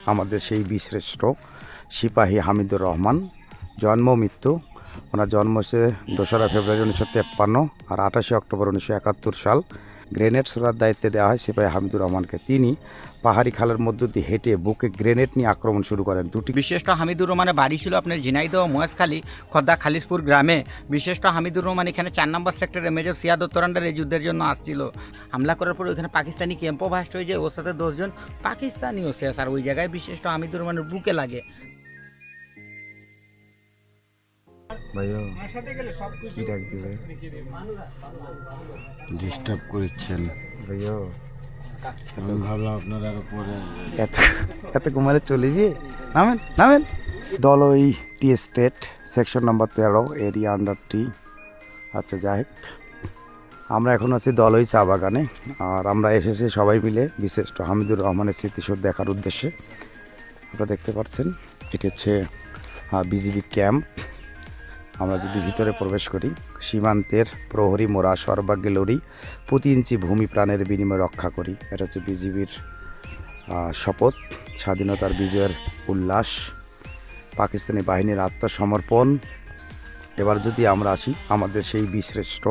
আমাদের সেই বীরশ্রেষ্ঠ সিপাহী হামিদুর রহমান, জন্ম মৃত্যু। ওনার জন্ম হচ্ছে দোসরা ফেব্রুয়ারি উনিশশো তেপ্পান্ন আর আঠাশে অক্টোবর উনিশশো একাত্তর সাল। গ্রেনেড ছোড়ার দায়িত্বে দেওয়া হয় সিপাহী হামিদুর রহমানকে। তিনি পাহাড়ি খালের মধ্য দিয়ে হেঁটে বুকে গ্রেনেড নিয়ে আক্রমণ শুরু করেন। দুটি বিশিষ্ট হামিদুর রহমানের বাড়ি ছিল আপনার ঝিনাইদহ, মহেশখালী, খদ্দা, খালিশপুর গ্রামে। বিশিষ্ট হামিদুর রহমান এখানে চার নম্বর সেক্টরে মেজর সিয়াদ উত্তরান্ডার এই যুদ্ধের জন্য আসছিল। হামলা করার পর ওখানে পাকিস্তানি ক্যাম্পও ভাস্ট হয়ে যায়। ওর সাথে দশজন পাকিস্তানিও শেষ। আর ওই জায়গায় বিশিষ্ট হামিদুর রহমানের বুকে লাগে। ভাইয়া কি ডাক দিবে? ডিস্টার্ব করেছেন। ভাইয়া আমি ভাবলাম আপনারা আরও পরে এত এত ঘুমালে চলিবি? নামেন নামেন। দলই টি স্টেট সেকশন নম্বর তেরো এরিয়া আন্ডার টি। আচ্ছা যাই হোক। আমরা এখন আছি দলই চা বাগানে আর আমরা এসেছি সবাই মিলে বিশিষ্ট হামিদুর রহমানের স্মৃতিসৌধ দেখার উদ্দেশ্যে। আপনারা দেখতে পাচ্ছেন এটি হচ্ছে বিজিবি ক্যাম্প। আমরা যদি ভিতরে প্রবেশ করি, সীমান্তের প্রহরী মোরা সর্বাগ্যে লড়ি প্রতি ইঞ্চি ভূমি প্রাণের বিনিময়ে রক্ষা করি। এটা হচ্ছে বিজিবির শপথ, স্বাধীনতার বিজয়ের উল্লাস, পাকিস্তানি বাহিনীর আত্মসমর্পণ। এবার যদি আমরা আসি, আমাদের সেই বিশ্রেষ্ঠ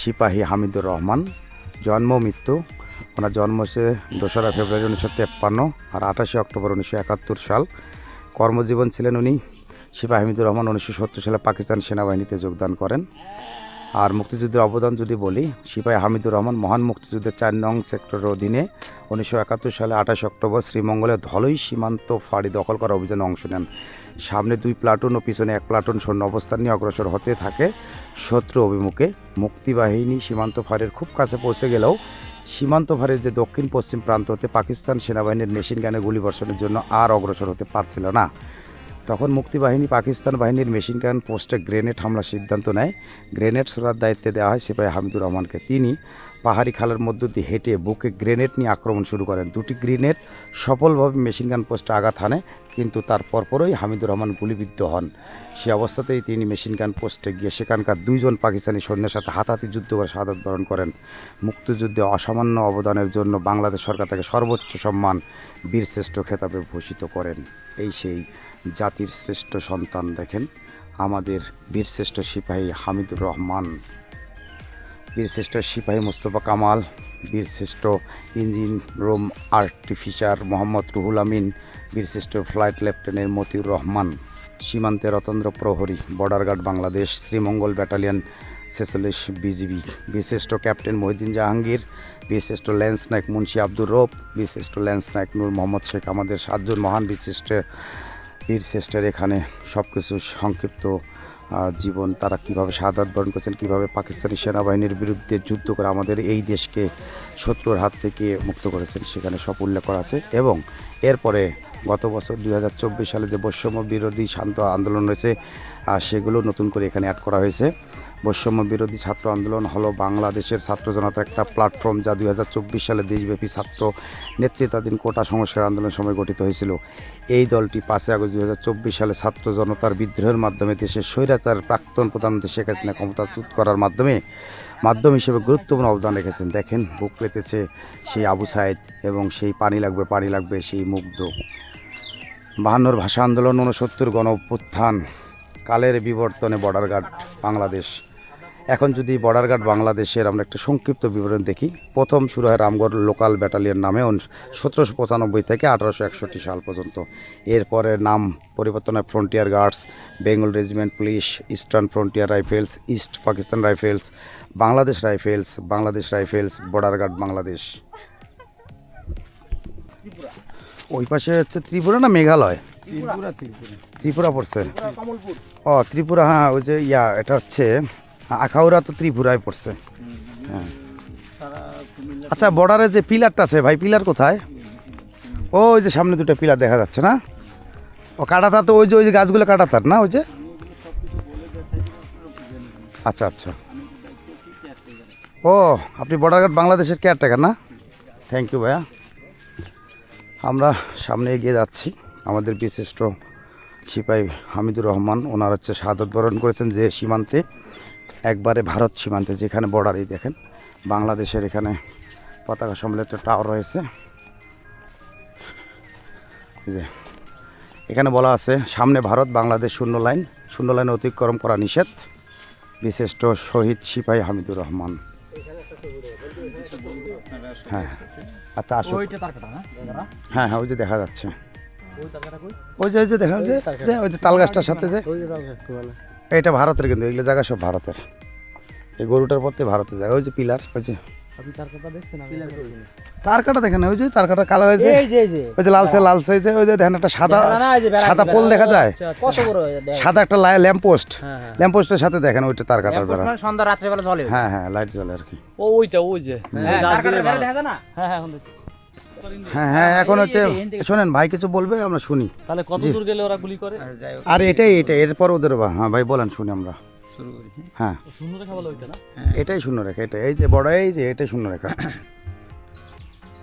সিপাহী হামিদুর রহমান, জন্ম, মৃত্যু, ওনার জন্ম হচ্ছে দোসরা ফেব্রুয়ারি উনিশশো আর আঠাশে অক্টোবর উনিশশো একাত্তর সাল। কর্মজীবন ছিলেন উনি সিপাহী হামিদুর রহমান উনিশশো সত্তর সালে পাকিস্তান সেনাবাহিনীতে যোগদান করেন। আর মুক্তিযুদ্ধের অবদান যদি বলি, সিপাহী হামিদুর রহমান মহান মুক্তিযুদ্ধের চার নং সেক্টরের অধীনে উনিশশো একাত্তর সালে আঠাশ অক্টোবর শ্রীমঙ্গলে ধলই সীমান্ত ফাঁড়ি দখল করার অভিযানে অংশ নেন। সামনে দুই প্লাটুন ও পিছনে এক প্লাটুন সৈন্য অবস্থান নিয়ে অগ্রসর হতে থাকে। শত্রু অভিমুখে মুক্তিবাহিনী সীমান্ত ফাঁড়ির খুব কাছে পৌঁছে গেলেও সীমান্ত ফাঁড়ির যে দক্ষিণ পশ্চিম প্রান্ত হতে পাকিস্তান সেনাবাহিনীর মেশিন গানে গুলিবর্ষণের জন্য আর অগ্রসর হতে পারছিল না। তখন মুক্তিবাহিনী পাকিস্তান বাহিনীর মেশিন গান পোস্টে গ্রেনেড হামলার সিদ্ধান্ত নেয়। গ্রেনেড ছোড়ার দায়িত্বে দেওয়া হয় সিপাহী হামিদুর রহমানকে। তিনি পাহাড়ি খালের মধ্য দিয়ে হেঁটে বুকে গ্রেনেড নিয়ে আক্রমণ শুরু করেন। দুটি গ্রেনেড সফলভাবে মেশিন গান পোস্টে আঘাত হানে, কিন্তু তার পরপরই হামিদুর রহমান গুলিবিদ্ধ হন। সে অবস্থাতেই তিনি মেশিন গান পোস্টে গিয়ে সেখানকার দুইজন পাকিস্তানি সৈন্যের সাথে হাতাহাতি যুদ্ধ করে শাহাদত বরণ করেন। মুক্তিযুদ্ধে অসামান্য অবদানের জন্য বাংলাদেশ সরকার তাকে সর্বোচ্চ সম্মান বীরশ্রেষ্ঠ খেতাবে ভূষিত করেন। এই সেই জাতির শ্রেষ্ঠ সন্তান দেখেন। আমাদের বীরশ্রেষ্ঠ সিপাহী হামিদুর রহমান বীরশ্রেষ্ঠ সিপাহী Mostafa Kamal Birshreshtho engine room artificer Mohammad Ruhul Amin Birshreshtho flight lieutenant Motiur Rahman, সীমান্তে রতন্দ্র প্রহরী, border guard Bangladesh, Sreemangal battalion ছেচল্লিশ BGB Birshreshtho captain Mohiuddin Jahangir Birshreshtho lance Naik Munshi Abdur Rab Birshreshtho lance Naik Nur Mohammad Sheikh আমাদের সাতজন মহান বীরশ্রেষ্ঠ বীরশ্রেষ্ঠের এখানে সব কিছু সংক্ষিপ্ত জীবন তারা কীভাবে সাধারণ বরণ করেছেন, কীভাবে পাকিস্তানি সেনাবাহিনীর বিরুদ্ধে যুদ্ধ করে আমাদের এই দেশকে শত্রুর হাত থেকে মুক্ত করেছেন সেখানে সব উল্লেখ করা আছে। এবং এরপরে গত বছর দুই হাজার চব্বিশ সালে যে বৈষম্য বিরোধী শান্ত আন্দোলন রয়েছে সেগুলো নতুন করে এখানে অ্যাড করা হয়েছে। বৈষম্য বিরোধী ছাত্র আন্দোলন হলো বাংলাদেশের ছাত্র জনতার একটা প্ল্যাটফর্ম যা দু হাজার চব্বিশ সালে দেশব্যাপী ছাত্র নেতৃত্বাধীন কোটা সংস্কার আন্দোলনের সময় গঠিত হয়েছিল। এই দলটি পাঁচই আগস্ট দু হাজার চব্বিশ সালে ছাত্র জনতার বিদ্রোহের মাধ্যমে দেশের স্বৈরাচার প্রাক্তন প্রধানমন্ত্রী শেখ হাসিনা ক্ষমতাচ্যুত করার মাধ্যমে মাধ্যম হিসেবে গুরুত্বপূর্ণ অবদান রেখেছেন। দেখেন, বুক পেতেছে সেই আবু সাইদ এবং সেই পানি লাগবে পানি লাগবে সেই মুগ্ধ। বাহান্নর ভাষা আন্দোলন উনসত্তর গণ কালের বিবর্তনে বর্ডার গার্ড, বাংলাদেশ। এখন যদি বর্ডার গার্ড বাংলাদেশের আমরা একটা সংক্ষিপ্ত বিবরণ দেখি প্রথম শুরু হয় রামগড় লোকাল ব্যাটালিয়ন নামে সতেরোশো পঁচানব্বই থেকে আঠারোশো একষট্টি সাল পর্যন্ত। এরপরে নাম পরিবর্তন হয় frontier guards Bengal regiment police eastern frontier rifles east Pakistan rifles Bangladesh rifles Bangladesh rifles border guard Bangladesh ওই পাশে হচ্ছে ত্রিপুরা না মেঘালয়? ত্রিপুরা পড়ছে। ও ত্রিপুরা হ্যাঁ ওই যে ইয়া এটা হচ্ছে আখাউড়া তো ত্রিপুরায় পড়ছে। হ্যাঁ। আচ্ছা বর্ডারে যে পিলারটা আছে, ভাই, পিলার কোথায়? ও ওই যে সামনে দুটো পিলার দেখা যাচ্ছে না? ও, কাটাতার তো ওই যে ওই যে গাছগুলো কাটাতার না, ওই যে? আচ্ছা আচ্ছা। ও, আপনি বর্ডার গার্ড বাংলাদেশের কেয়ারটেকার না? থ্যাংক ইউ ভাইয়া। আমরা সামনে এগিয়ে যাচ্ছি। আমাদের বিশিষ্ট সিপাহী হামিদুর রহমান, ওনার হচ্ছে শাহাদত বরণ করেছেন যে সীমান্তে। একবারে ভারত সীমান্তে যেখানে বর্ডারেই দেখেন বাংলাদেশের এখানে পতাকা সম্মিলিত টাওয়ার রয়েছে। যে এখানে বলা আছে সামনে ভারত বাংলাদেশ শূন্য লাইন শূন্য লাইন অতিক্রম করা নিষেধ। বিশিষ্ট শহীদ সিপাহী হামিদুর রহমান। হ্যাঁ আচ্ছা আসো হ্যাঁ হ্যাঁ ওই যে দেখা যাচ্ছে। ওই যে ওই যে দেখা যাচ্ছে ওই যে তাল গাছটার সাথে যে এটা ভারতের কিন্তু এগুলো জায়গা সব ভারতের। এই গরুটার পর থেকে ভারতের জায়গা ওই যে পিলার ওই যে। তার কাটা দেখেন ওই যে তার কাটা কালো হয়েছে। ওই যে লালসে লালসে যে ওই যে দেখেন একটা সাদা সাদা পোল দেখা যায়? কত বড় সাদা একটা ল্যাম্প পোস্ট। ল্যাম্প পোস্টের সাথে দেখেন ওইটা তার কাটার বেড়া। সন্ধ্যা রাত্রে বেলা জ্বলে। হ্যাঁ হ্যাঁ লাইট জ্বলে আর কি। ও ওইটা ওই যে। হ্যাঁ বেলা না? হ্যাঁ হ্যাঁ এখন হ্যাঁ হ্যাঁ এখন হচ্ছে শোনেন ভাই কিছু বলবে আমরা শুনি। তাহলে কত দূর গেলে ওরা গুলি করে? আর এটাই এটা এরপর ওদের বা হ্যাঁ ভাই বলেন শুনি আমরা। হ্যাঁ। শূন্য রেখা বলে ওইটা না? এটাই শূন্য রেখা এটা এই যে বড় এই যে এটাই শূন্য রেখা।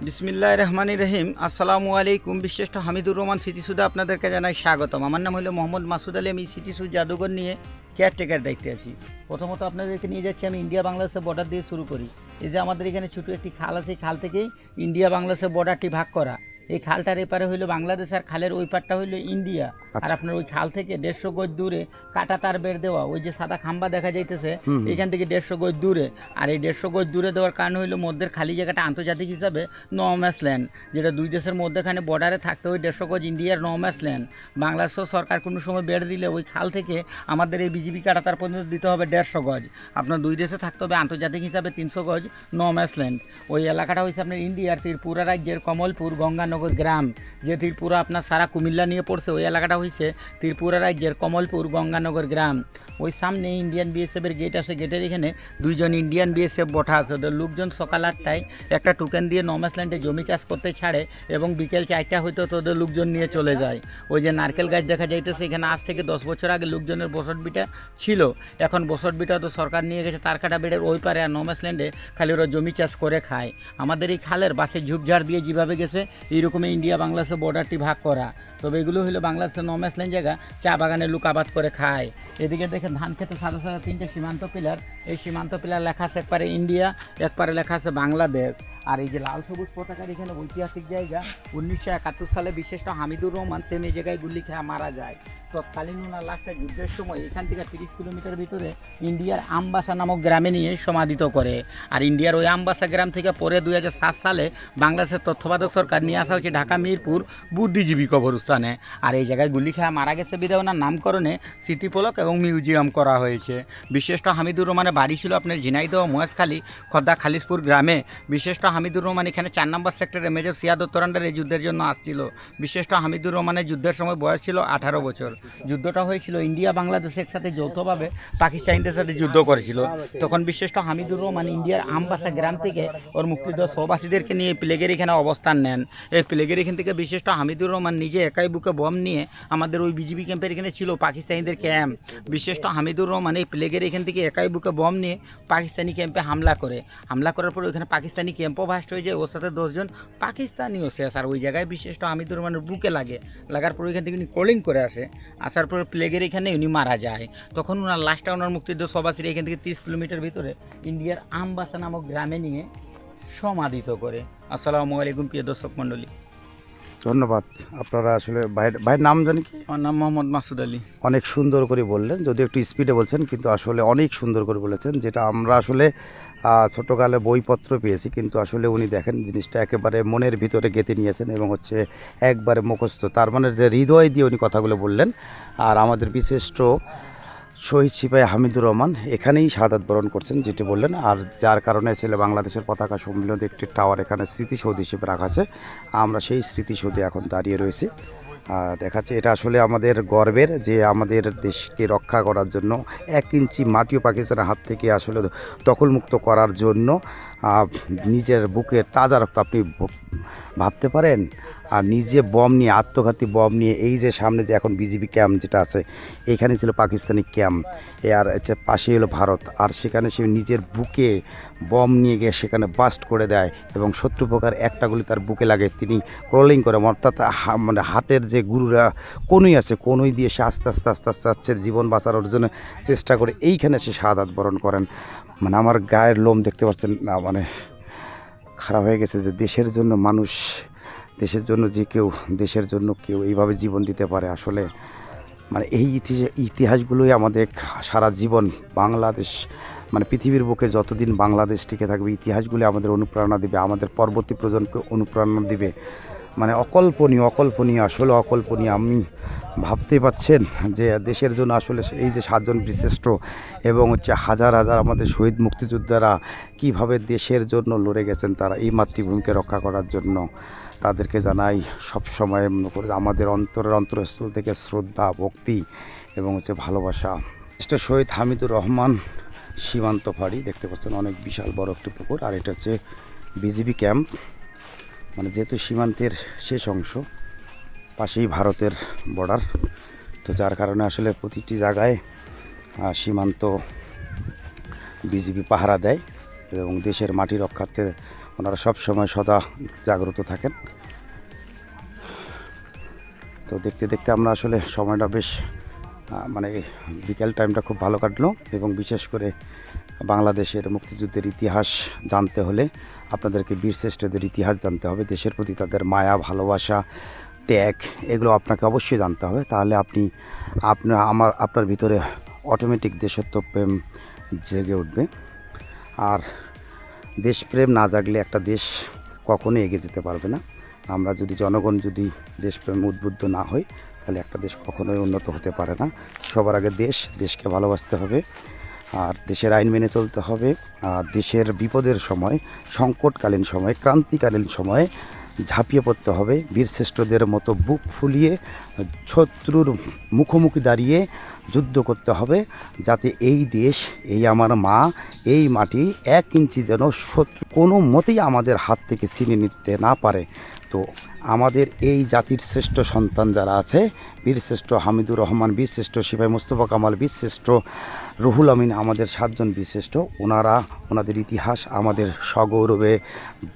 বিসমিল্লাহ রহমান রহিম। আসসালামু আলাইকুম বিশিষ্ট হামিদুর রহমান স্মৃতিসুদে আপনাদেরকে জানাই স্বাগতম। আমার নাম হলো মোহাম্মদ মাসুদ আলী। আমি স্মৃতিসুদ জাদুঘর নিয়ে কেয়ারটেকার দায়িত্বে আছি। প্রথমত আপনাদেরকে নিয়ে যাচ্ছি, আমি ইন্ডিয়া বাংলাদেশের বর্ডার দিয়ে শুরু করি। এই যে আমাদের এখানে ছোটো একটি খাল আছে খাল থেকেই ইন্ডিয়া বাংলাদেশের বর্ডারটি ভাগ করা। এই খালটার এপারে হইল বাংলাদেশ আর খালের ওই পারটা হইল ইন্ডিয়া। আর আপনার ওই খাল থেকে দেড়শো গজ দূরে কাটা তার বের দেওয়া ওই যে সাদা খাম্বা দেখা যাইতেছে এখান থেকে দেড়শো গজ দূরে। আর এই দেড়শো গজ দূরে দেওয়ার কারণ হইল মধ্যের খালি জায়গাটা আন্তর্জাতিক হিসাবে নমাস ল্যান্ড যেটা দুই দেশের মধ্যেখানে বর্ডারে থাকতে ওই দেড়শো গজ ইন্ডিয়ার নমাস ল্যান্ড বাংলাদেশ সরকার কোনো সময় বেড় দিলে ওই খাল থেকে আমাদের এই বিজিবি কাটা তার পর্যন্ত দিতে হবে দেড়শো গজ। আপনার দুই দেশে থাকতে হবে আন্তর্জাতিক হিসাবে তিনশো গজ নমাস ল্যান্ড ওই এলাকাটা হচ্ছে আপনার ইন্ডিয়ার ত্রিপুরা রাজ্যের কমলপুর গঙ্গানগর গ্রাম, যে ত্রিপুরা আপনার সারা কুমিল্লা নিয়ে পড়ছে, ওই এলাকাটা হয়েছে ত্রিপুরা রাজ্যের কমলপুর গঙ্গানগর গ্রাম। ওই সামনে ইন্ডিয়ান বিএসএফের গেট আছে গেটের এখানে দুইজন ইন্ডিয়ান বিএসএফ বঠা আছে। ওদের লোকজন সকাল আটটায় একটা টোকেন দিয়ে নমাসল্যান্ডে জমি চাষ করতে ছাড়ে এবং বিকেল চারটা হয়তো তোদের লোকজন নিয়ে চলে যায়। ওই যে নারকেল গাছ দেখা যাইতেছে, এখানে আজ থেকে দশ বছর আগে লোকজনের বসত বিটা ছিল। এখন বসত বিটা তো সরকার নিয়ে গেছে, তার কাটা বেড়ের ওই পারে আর নমাসল্যান্ডে খালি ওরা জমি চাষ করে খায়। আমাদের এই খালের বাসে ঝুপঝাড় দিয়ে যেভাবে গেছে এইরকমই ইন্ডিয়া বাংলাদেশের বর্ডারটি ভাগ করা, তবে এগুলো হলো বাংলাদেশের নমেস লাইন জায়গা, চা বাগানে লুকাবাদ করে খায়। এদিকে দেখেন ধান খেতে সাদা সাদা তিনটে সীমান্ত পিলার এই সীমান্ত পিলার লেখা আছে একবারে ইন্ডিয়া, একবারে লেখা আছে বাংলাদেশ। আর এই যে লাল সবুজ পতাকার এখানে ঐতিহাসিক জায়গা, উনিশশো একাত্তর সালে বিশেষ হামিদুর রহমান সেম এই জায়গায় গুলি খেয়ে মারা যায়। তৎকালীন ওনার লাশটা যুদ্ধের সময় এখান থেকে তিরিশ কিলোমিটার ভিতরে ইন্ডিয়ার আমবাসা নামক গ্রামে নিয়ে সমাধিত করে। আর ইন্ডিয়ার ওই আমবাসা গ্রাম থেকে পরে দু হাজার সাত সালে বাংলাদেশের তথ্যবাদক সরকার নিয়ে আসা হয়েছে ঢাকা, মিরপুর বুদ্ধিজীবী কবরস্থানে। আর এই জায়গায় গুলি খেয়ে, মারা গেছে বিধায় ওনার নামকরণে স্মৃতিফলক এবং মিউজিয়াম করা হয়েছে। বিশিষ্ট হামিদুর রহমানের বাড়ি ছিল আপনার ঝিনাইদহ মহেশখালী খদ্দা খালিশপুর গ্রামে। বিশিষ্ট হামিদুর রহমান এখানে চার নম্বর সেক্টরে মেজর সিয়াদ উত্তরান্ডার এই যুদ্ধের জন্য আসছিল। বিশিষ্ট হামিদুর রহমানের যুদ্ধের সময় বয়স ছিল আঠারো বছর। যুদ্ধটা হয়েছিল, ইন্ডিয়া বাংলাদেশ একসাথে যৌথভাবে পাকিস্তানিদের সাথে যুদ্ধ করেছিল। তখন বিশিষ্ট হামিদুর রহমান ইন্ডিয়ার আমবাসা গ্রাম থেকে ওর মুক্তিযোদ্ধা সহবাসীদেরকে নিয়ে প্লেগের এখানে অবস্থান নেন। এই প্লেগের এখান থেকে বিশিষ্ট হামিদুর রহমান নিজে একাই বুকে বম নিয়ে আমাদের ওই বিজিবি ক্যাম্পের এখানে ছিল, পাকিস্তানিদের ক্যাম্প। বিশিষ্ট হামিদুর রহমান এই প্লেগের এখান থেকে একাই বুকে বম নিয়ে পাকিস্তানি ক্যাম্পে হামলা করে। হামলা করার পর ওইখানে পাকিস্তানি ক্যাম্পও ভাস্ট হয়ে যায়, ওর সাথে দশজন পাকিস্তানিও শেষ। আর ওই জায়গায় বিশিষ্ট হামিদুর রহমানের বুকে লাগে। লাগার পর ওইখান থেকে উনি কলিং করে আসে। আসার পর প্লেগের এখানে উনি মারা যায়। তখন ওনার লাস্টটা ওনার মুক্তিযুদ্ধ সবাসীরা এখান থেকে তিরিশ কিলোমিটার ভিতরে ইন্ডিয়ার আমবাসা নামক গ্রামে নিয়ে সমাধিত করে। আসসালামু আলাইকুম প্রিয় দর্শক মণ্ডলী। ধন্যবাদ। আপনারা আসলে ভাইয়ের ভাইয়ের নাম জানি কি? আমার নাম মোহাম্মদ মাসুদ আলী। অনেক সুন্দর করে বললেন যদি একটু স্পিডে বলছেন কিন্তু আসলে অনেক সুন্দর করে বলেছেন যেটা আমরা আসলে ছোটকালে বইপত্র পেয়েছি, কিন্তু আসলে উনি দেখেন জিনিসটা একেবারে মনের ভিতরে গেঁথে নিয়েছেন এবং হচ্ছে একবারে মুখস্থ। তার মানে যে হৃদয় দিয়ে উনি কথাগুলো বললেন। আর আমাদের বিশিষ্ট শহীদ সিপাহী হামিদুর রহমান এখানেই শাহাদাত বরণ করছেন, যেটি বললেন। আর যার কারণে ছিল বাংলাদেশের পতাকা সম্মিলনে একটি টাওয়ার এখানে স্মৃতিসৌধ হিসেবে রাখা আছে। আমরা সেই স্মৃতিসৌধে এখন দাঁড়িয়ে রয়েছি। দেখাচ্ছে। এটা আসলে আমাদের গর্বের যে আমাদের দেশকে রক্ষা করার জন্য এক ইঞ্চি মাটিও পাকিস্তানের হাত থেকে আসলে দখলমুক্ত করার জন্য নিজের বুকের তাজা রক্ত আপনি ভাবতে পারেন? আর নিজে বম নিয়ে, আত্মঘাতী বম নিয়ে, এই যে সামনে যে এখন বিজিবি ক্যাম্প যেটা আছে, এখানে ছিল পাকিস্তানি ক্যাম্প। আর হচ্ছে পাশে হলো ভারত। আর সেখানে সে নিজের বুকে বম নিয়ে গিয়ে সেখানে বাস্ট করে দেয় এবং শত্রুপকার একটা গুলি তার বুকে লাগে। তিনি ক্রলিং করে, অর্থাৎ মানে হাতের যে গুরুরা, কোনোই আছে, কোনোই দিয়ে সে আস্তে আস্তে আস্তে আস্তে আস্তে জীবন বাঁচানোর জন্য চেষ্টা করে, এইখানে সে শাহাদাত বরণ করেন। মানে আমার গায়ের লোম দেখতে পাচ্ছেন না মানে খারাপ হয়ে গেছে যে দেশের জন্য মানুষ দেশের জন্য যে কেউ, দেশের জন্য কেউ এইভাবে জীবন দিতে পারে আসলে মানে এই ইতিহাস, ইতিহাসগুলোই আমাদের সারা জীবন বাংলাদেশ মানে পৃথিবীর বুকে যতদিন বাংলাদেশ টিকে থাকবে, ইতিহাসগুলি আমাদের অনুপ্রেরণা দেবে, আমাদের পরবর্তী প্রজন্মকে অনুপ্রেরণা দিবে। মানে অকল্পনীয় অকল্পনীয়, আসলে অকল্পনীয়। আমি ভাবতে পাচ্ছেন যে দেশের জন্য আসলে এই যে সাতজন বিশিষ্ট এবং হচ্ছে হাজার হাজার আমাদের শহীদ মুক্তিযোদ্ধারা কীভাবে দেশের জন্য লড়ে গেছেন তারা এই মাতৃভূমিকে রক্ষা করার জন্য। তাদেরকে জানাই সবসময় মনে করে আমাদের অন্তরের অন্তরস্থল থেকে শ্রদ্ধা, ভক্তি এবং হচ্ছে ভালোবাসা। এটা শহীদ হামিদুর রহমান, সীমান্ত ফাঁড়ি দেখতে পাচ্ছেন অনেক বিশাল বড় একটি পুকুর। আর এটা হচ্ছে বিজিবি ক্যাম্প। মানে যেহেতু সীমান্তের শেষ অংশ, পাশেই ভারতের বর্ডার তো যার কারণে আসলে প্রতিটি জায়গায় সীমান্ত বিজিবি পাহারা দেয় এবং দেশের মাটি রক্ষার্থে ওনারা সব সময় সদা জাগ্রত থাকেন। তো দেখতে দেখতে আমরা আসলে সময়টা বেশ মানে বিকেল টাইমটা খুব ভালো কাটলো এবং বিশেষ করে বাংলাদেশের মুক্তিযুদ্ধের ইতিহাস জানতে হলে আপনাদেরকে বীরশ্রেষ্ঠদের ইতিহাস জানতে হবে, দেশের প্রতি তাদের মায়া, ভালোবাসা, ত্যাগ এগুলো আপনাকে অবশ্যই জানতে হবে। তাহলে আপনি আপনার আমার, আপনার ভিতরে অটোমেটিক দেশত্ব প্রেম জেগে উঠবে। আর দেশপ্রেম না জাগলে একটা দেশ কখনো এগিয়ে যেতে পারবে না। আমরা যদি জনগণ যদি দেশপ্রেম উদ্বুদ্ধ না হই, তাহলে একটা দেশ কখনোই উন্নত হতে পারে না। সবার আগে দেশ, দেশকে ভালোবাসতে হবে, আর দেশের আইন মেনে চলতে হবে, আর দেশের বিপদের সময়, সংকটকালীন সময়, ক্রান্তিকালীন সময়ে ঝাঁপিয়ে পড়তে হবে। বীরশ্রেষ্ঠদের মতো বুক ফুলিয়ে, শত্রুর মুখোমুখি দাঁড়িয়ে যুদ্ধ করতে হবে যাতে এই দেশ, এই আমার মা, এই মাটি এক ইঞ্চি যেন শত্রু কোনো মতেই আমাদের হাত থেকে ছিনিয়ে নিতে না পারে। তো আমাদের এই জাতির শ্রেষ্ঠ সন্তান যারা আছে বীরশ্রেষ্ঠ হামিদুর রহমান বীরশ্রেষ্ঠ সিপাহী মোস্তফা কামাল বীরশ্রেষ্ঠ রুহুল আমিন আমাদের সাতজন বিশিষ্ট। ওনারা, ওনাদের ইতিহাস আমাদের সগৌরবে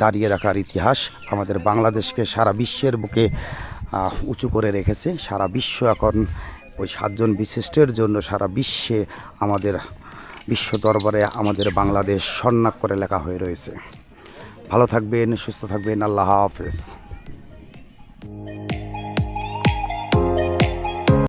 দাঁড়িয়ে রাখার ইতিহাস আমাদের বাংলাদেশকে সারা বিশ্বের বুকে উঁচু করে রেখেছে। সারা বিশ্ব এখন ওই সাতজন বিশিষ্টের জন্য সারা বিশ্বে আমাদের, বিশ্ব দরবারে আমাদের বাংলাদেশ স্বর্ণাক করে লেখা হয়ে রয়েছে। ভালো থাকবেন, সুস্থ থাকবেন, আল্লাহ হাফেজ।